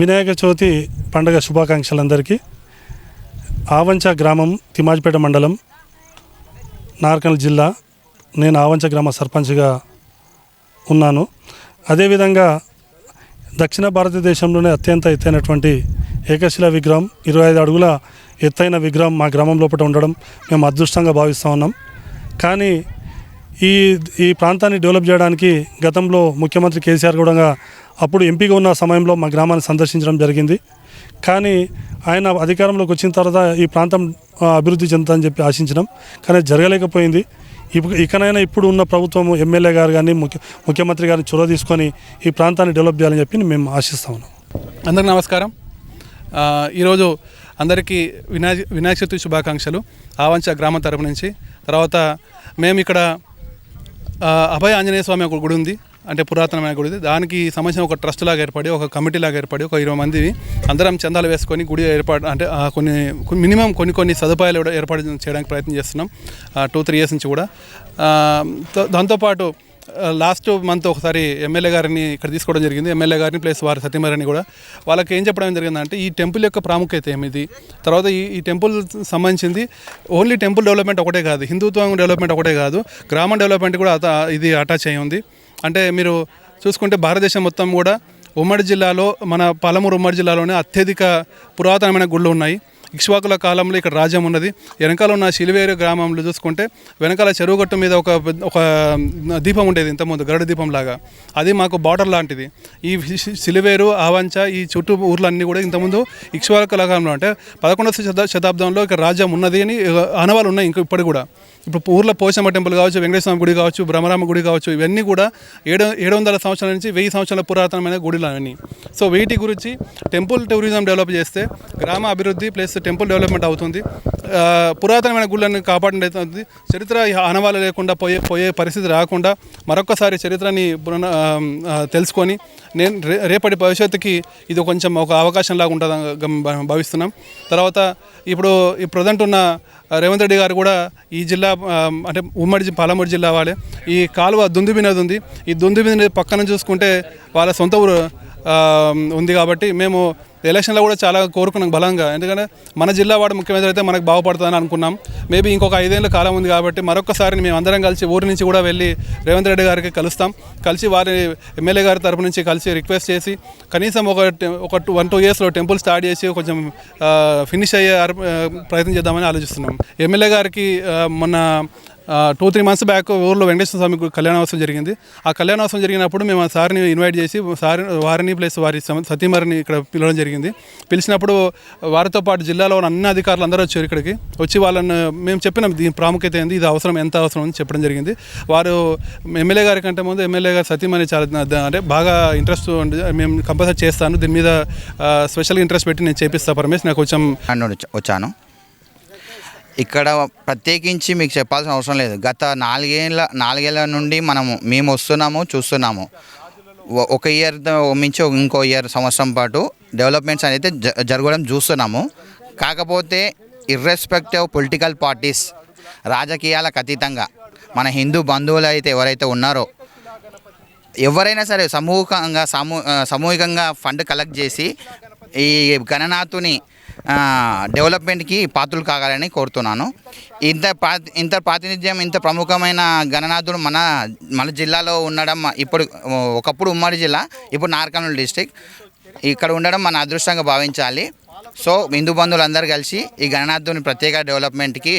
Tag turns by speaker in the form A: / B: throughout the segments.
A: వినాయక చవితి పండగ శుభాకాంక్షలందరికీ ఆవంచ గ్రామం తిమాజ్పేట మండలం నార్కల్ జిల్లా నేను ఆవంచ గ్రామ సర్పంచ్గా ఉన్నాను. అదేవిధంగా దక్షిణ భారతదేశంలోనే అత్యంత ఎత్తైనటువంటి ఏకశిల విగ్రహం ఇరవై ఐదు అడుగుల ఎత్తైన విగ్రహం మా గ్రామం లోపల ఉండడం మేము అదృష్టంగా భావిస్తూ ఉన్నాం. కానీ ఈ ఈ ప్రాంతాన్ని డెవలప్ చేయడానికి గతంలో ముఖ్యమంత్రి కేసీఆర్ కూడా అప్పుడు ఎంపీగా ఉన్న సమయంలో మా గ్రామాన్ని సందర్శించడం జరిగింది. కానీ ఆయన అధికారంలోకి వచ్చిన తర్వాత ఈ ప్రాంతం అభివృద్ధి చెందుతుందని చెప్పి ఆశించడం. కానీ జరగలేకపోయింది. ఇప్పుడు ఇకనైనా ఇప్పుడు ఉన్న ప్రభుత్వం ఎమ్మెల్యే గారు కానీ ముఖ్య ముఖ్యమంత్రి గారిని చొరవ తీసుకొని ఈ ప్రాంతాన్ని డెవలప్ చేయాలని చెప్పి మేము ఆశిస్తా ఉన్నాం.
B: అందరికి నమస్కారం. ఈరోజు అందరికీ వినాయ వినాయక చతుర్థి శుభాకాంక్షలు. ఆవంచ గ్రామం తరపు నుంచి. తర్వాత మేము ఇక్కడ అభయ ఆంజనేయ స్వామి ఒక గుడి ఉంది. అంటే పురాతనమైన గుడి దానికి సంబంధించిన ఒక ట్రస్ట్ లాగా ఏర్పడి ఒక కమిటీ లాగా ఏర్పడి ఒక ఇరవై మంది అందరం చందాలు వేసుకొని గుడి ఏర్పాటు అంటే ఆ, కొన్ని మినిమం కొన్ని కొన్ని సదుపాయాలు కూడా ఏర్పాటు చేయడానికి ప్రయత్నం చేస్తున్నాం టూ త్రీ ఇయర్స్ నుంచి కూడా. దాంతోపాటు లాస్ట్ మంత్ ఒకసారి ఎమ్మెల్యే గారిని ఇక్కడ తీసుకోవడం జరిగింది. ఎమ్మెల్యే గారిని ప్లస్ వారి సత్యమారిని కూడా. వాళ్ళకి ఏం చెప్పడం జరిగిందంటే ఈ టెంపుల్ యొక్క ప్రాముఖ్యత ఏమిది? తర్వాత ఈ ఈ టెంపుల్ సంబంధించింది ఓన్లీ టెంపుల్ డెవలప్మెంట్ ఒకటే కాదు హిందుత్వం డెవలప్మెంట్ ఒకటే కాదు గ్రామ డెవలప్మెంట్ కూడా ఇది అటాచ్ అయి ఉంది. అంటే మీరు చూసుకుంటే భారతదేశం మొత్తం కూడా ఉమ్మడి జిల్లాలో మన పాలమూరు ఉమ్మడి జిల్లాలోనే అత్యధిక పురాతనమైన గుళ్ళు ఉన్నాయి. ఇక్ష్వాకుల కాలంలో ఇక్కడ రాజ్యం ఉన్నది. వెనకాల ఉన్న శిలివేరు గ్రామంలో చూసుకుంటే వెనకాల చెరువుగట్టు మీద ఒక ఒక దీపం ఉండేది ఇంతకుముందు గరుడ దీపం లాగా. అది మాకు బార్డర్ లాంటిది. ఈ శి- శిలివేరు ఆవంచ ఈ చుట్టూ ఊర్లన్నీ కూడా ఇంతకుముందు ఇక్ష్వాకుల కాలంలో అంటే పదకొండవ శతా- శతాబ్దంలో ఇక్కడ రాజ్యం ఉన్నది అని అనవాలు ఉన్నాయి ఇంకా ఇప్పటికి కూడా. ఇప్పుడు ఊర్లో పోచమ్మ టెంపుల్ కావచ్చు వెంకటేశ్వర గుడి కావచ్చు బ్రహ్మరామ గుడి కావచ్చు ఇవన్నీ కూడా ఏడు ఏడు వందల సంవత్సరాల నుంచి వెయ్యి సంవత్సరాల పురాతనమైన గుడిలు అవన్నీ. సో వీటి గురించి టెంపుల్ టూరిజం డెవలప్ చేస్తే గ్రామ అభివృద్ధి ప్లస్ టెంపుల్ డెవలప్మెంట్ అవుతుంది. పురాతనమైన గుళ్ళని కాపాడడం చరిత్ర ఆనవాళ్ళు లేకుండా పోయే పోయే పరిస్థితి రాకుండా మరొకసారి చరిత్రని తెలుసుకొని నేను రే- రేపటి భవిష్యత్తుకి ఇది కొంచెం ఒక అవకాశం లాగా ఉంటుందని భావిస్తున్నాం. తర్వాత ఇప్పుడు ఈ ప్రజెంట్ ఉన్న రేవంత్ రెడ్డి గారు కూడా ఈ జిల్లా అంటే ఉమ్మడి పాలమూరు జిల్లా వాళ్ళే. ఈ కాలువ దుందుబి నది ఉంది. ఈ దుందుబి నది పక్కన చూసుకుంటే వాళ్ళ సొంత ఊరు ఉంది కాబట్టి మేము ఎలక్షన్లో కూడా చాలా కోరుకున్నాం బలంగా. ఎందుకంటే మన జిల్లా వాడు ముఖ్యమంత్రి అయితే మనకు బాగుపడుతుందని అనుకున్నాం. మేబీ ఇంకొక ఐదేళ్ళ కాలం ఉంది కాబట్టి మరొకసారి మేము అందరం కలిసి ఊరి నుంచి కూడా వెళ్ళి రేవంత్ రెడ్డి గారికి కలుస్తాం. కలిసి వారి ఎమ్మెల్యే గారి తరపు నుంచి కలిసి రిక్వెస్ట్ చేసి కనీసం ఒక టె- ఒక వన్ టూ ఇయర్స్లో టెంపుల్ స్టార్ట్ చేసి కొంచెం ఫినిష్ అయ్యే ప్రయత్నం చేద్దామని ఆలోచిస్తున్నాం. ఎమ్మెల్యే గారికి మొన్న టూ త్రీ మంత్స్ బ్యాక్ ఊర్లో వెంకటేశ్వర స్వామి కళ్యాణోత్సవం జరిగింది. ఆ కళ్యాణోత్సవం జరిగినప్పుడు మేము ఆ సార్ని ఇన్వైట్ చేసి సార్ వారిని ప్లస్ వారి సమ- సతీమరిని ఇక్కడ పిలవడం జరిగింది. పిలిచినప్పుడు వారితో పాటు జిల్లాలో ఉన్న అన్ని అధికారులు అందరూ వచ్చారు ఇక్కడికి. వచ్చి వాళ్ళని మేము చెప్పినాం దీని ప్రాముఖ్యత ఏంది ఇది అవసరం ఎంత అవసరం అని చెప్పడం జరిగింది. వారు ఎమ్మెల్యే గారి కంటే ముందు ఎమ్మెల్యే గారు సతీమణి చాలా అంటే బాగా ఇంట్రెస్ట్ మేము కంపల్సరీ చేస్తాను. దీని మీద స్పెషల్ ఇంట్రెస్ట్ పెట్టి నేను చేపిస్తా పరమేష్ నాకు కొంచెం
C: వచ్చాను. ఇక్కడ ప్రత్యేకించి మీకు చెప్పాల్సిన అవసరం లేదు. గత నాలుగేళ్ళ నాలుగేళ్ళ నుండి మనము మేము వస్తున్నాము చూస్తున్నాము. ఒక ఇయర్ మించి ఇంకో ఇయర్ సంవత్సరం పాటు డెవలప్మెంట్స్ అనేది జరగడం చూస్తున్నాము. కాకపోతే ఇర్రెస్పెక్టివ్ పొలిటికల్ పార్టీస్ రాజకీయాలకు అతీతంగా మన హిందూ బంధువులు అయితే ఎవరైతే ఉన్నారో ఎవరైనా సరే సమూహంగా సమూ సామూహికంగా సమూహికంగా ఫండ్ కలెక్ట్ చేసి ఈ గణనాథుని డెవలప్మెంట్కి పాత్రలు కావాలని కోరుతున్నాను. ఇంత పా ఇంత ప్రాతినిధ్యం ఇంత ప్రముఖమైన గణనాథుడు మన మన జిల్లాలో ఉండడం ఇప్పుడు ఒకప్పుడు ఉమ్మడి జిల్లా ఇప్పుడు నార్కర్నూలు డిస్టిక్ ఇక్కడ ఉండడం మన అదృష్టంగా భావించాలి. సో హిందూ బంధువులందరూ కలిసి ఈ గణనాథుని ప్రత్యేక డెవలప్మెంట్కి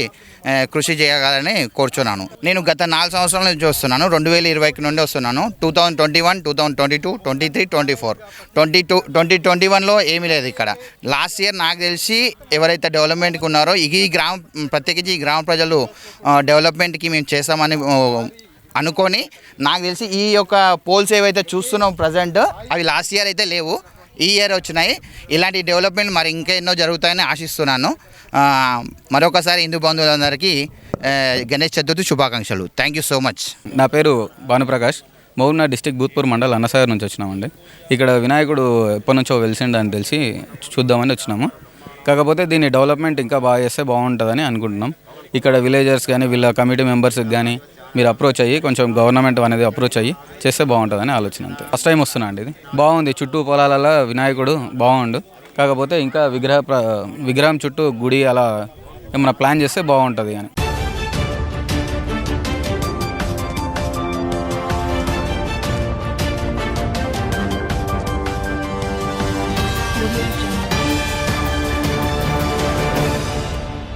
C: కృషి చేయగలని కోరుచున్నాను. నేను గత నాలుగు సంవత్సరాల నుంచి వస్తున్నాను. రెండు వేల ఇరవైకి నుండి వస్తున్నాను. Two thousand twenty one two thousand twenty two twenty three twenty four. Twenty two twenty twenty వన్లో ఏమీ లేదు ఇక్కడ. లాస్ట్ ఇయర్ నాకు తెలిసి ఎవరైతే డెవలప్మెంట్కి ఉన్నారో ఈ గ్రామ ప్రత్యేకించి ఈ గ్రామ ప్రజలు డెవలప్మెంట్కి మేము చేస్తామని అనుకొని నాకు తెలిసి ఈ యొక్క పోల్స్ ఏవైతే చూస్తున్నాం ప్రజెంట్ అవి లాస్ట్ ఇయర్ అయితే లేవు. ఈ ఇయర్ వచ్చినాయి. ఇలాంటి డెవలప్మెంట్ మరి ఇంకా ఎన్నో జరుగుతాయని ఆశిస్తున్నాను. మరొకసారి హిందూ బంధువులందరికీ గణేష్ చతుర్థి శుభాకాంక్షలు. థ్యాంక్ యూ సో మచ్
D: నా పేరు భానుప్రకాష్. మహబూబ్నగర్ డిస్టిక్ భూత్పూర్ మండల్ అన్నసాగర్ నుంచి వచ్చినామండి. ఇక్కడ వినాయకుడు ఎప్పటి నుంచో వెలిసిండు అని తెలిసి చూద్దామని వచ్చినాము. కాకపోతే దీని డెవలప్మెంట్ ఇంకా బాగా చేస్తే బాగుంటుందని అనుకుంటున్నాం. ఇక్కడ విలేజర్స్ కానీ వీళ్ళ కమిటీ మెంబర్స్కి కానీ మీరు అప్రోచ్ అయ్యి కొంచెం గవర్నమెంట్ అనేది అప్రోచ్ అయ్యి చేస్తే బాగుంటుందని ఆలోచన అంతే. ఫస్ట్ టైం వస్తున్నా అండి ఇది. బాగుంది చుట్టూ పొలాలలో వినాయకుడు బాగుండు. కాకపోతే ఇంకా విగ్రహ ప్ర- విగ్రహం చుట్టూ గుడి అలా ఏమైనా ప్లాన్ చేస్తే బాగుంటుంది అని.